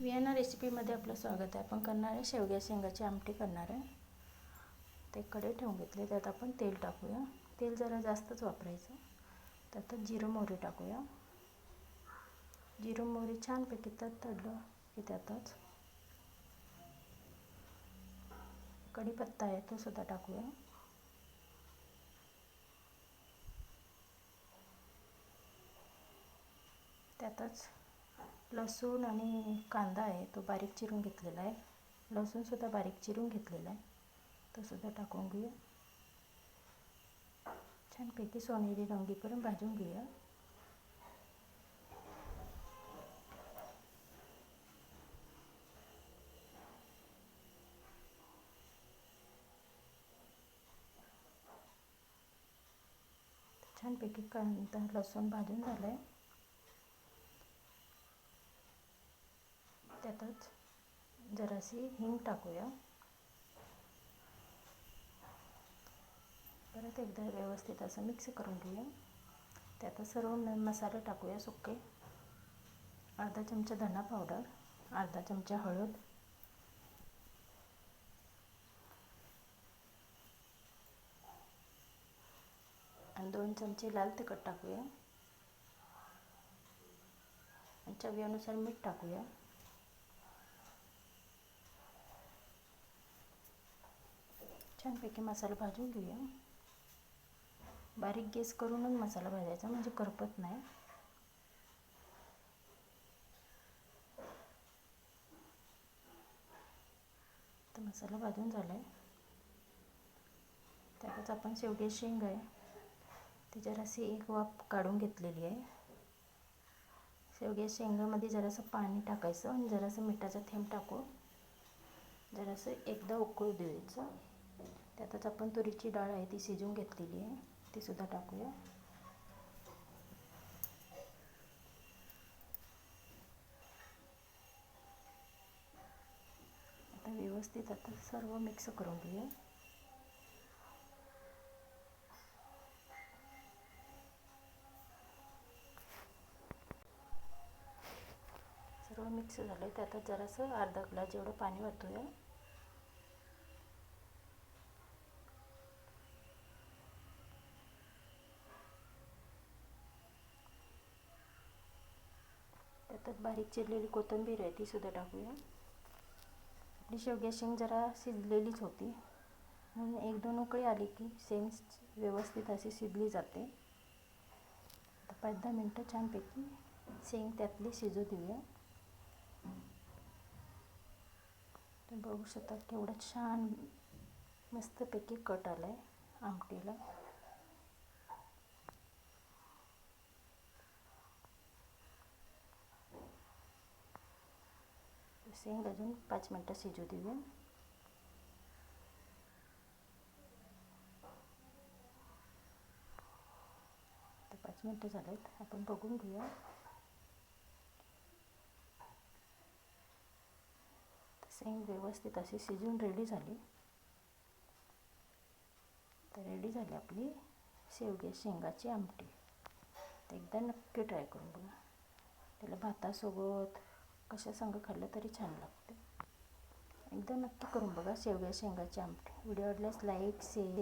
Vienna रेसिपीमध्ये आपलं स्वागत आहे. आपण करणार आहे शेवग्या शेंगाची आमटी करणार आहे. ते कडे ठेवून घेतले. त्यात आपण तेल टाकूया. तेल जरा जास्तच वापरायचं. त्यातच जिरं मोहरी टाकूया. जिरं मोहरी छानपैकी त्यात तडलं की त्यातच कढीपत्ता आहे तो सुद्धा टाकूया. त्यातच लसूण आणि कांदा आहे तो बारीक चिरून घेतलेला आहे. लसूणसुद्धा बारीक चिरून घेतलेला आहे. तो सुद्धा टाकून घेऊया. छानपैकी सोनेरी रंगी करून भाजून घेऊया. छानपैकी कांदा लसूण भाजून झालं आहे त्यातच जराशी हिंग टाकूया. परत एकदा व्यवस्थित असं मिक्स करून घेऊया. त्यातच सर्व मसाले टाकूया सुके अर्धा चमचा धना पावडर अर्धा चमचा हळद. आणि दोन चमचे लाल तिखट टाकूया. आणि चवीनुसार मीठ टाकूया. छानपैकी मसाला भाजून घेऊया. बारीक गॅस करूनच मसाला भाजायचा म्हणजे करपत नाही. तर मसाला भाजून झाला आहे त्यातच आपण शेवटी शेंग आहे. ती जराशी एक वाफ काढून घेतलेली आहे. शेवग्या शेंगामध्ये जरासं पाणी टाकायचं आणि जरासं मिठाचा थेंब टाकून जरासं एकदा उकळू द्यायचं. त्यातच आपण तुरीची डाळ आहे ती शिजवून घेतलेली आहे. ती सुद्धा टाकूया. आता व्यवस्थित आता सर्व मिक्स करून घेऊया. सर्व मिक्स झालं त्यातच जरासं अर्धा ग्लास जेवढं पाणी वाटूया त्यात बारीक चिरलेली कोथिंबीर आहे ती सुद्धा टाकूया. आपली शेवग्या शेंग जरा शिजलेलीच होती. म्हणून एक दोन उकळी आली की शेंग व्यवस्थित अशी शिजली जाते. आता पाच दहा मिनटं छानपैकी शेंग त्यातली शिजू देऊया. बघू शकता केवढं छान मस्तपैकी कट आला आहे आमटीला. शेंग अजून पाच मिनटं शिजू देऊया. तर पाच मिनटं झालेत. आपण बघून घेऊया. शेंग व्यवस्थित अशी शिजून रेडी झाली. तर रेडी झाली आपली शेवग्या शेंगाची आमटी. तर एकदा नक्की ट्राय करून बघा. त्याला भातासोबत कशा संग खाल्लं तरी छान लागते एकदा नक्की करून बघा शेवग्या शेंगाची आमटी. व्हिडिओ आवडल्यास लाईक शेअर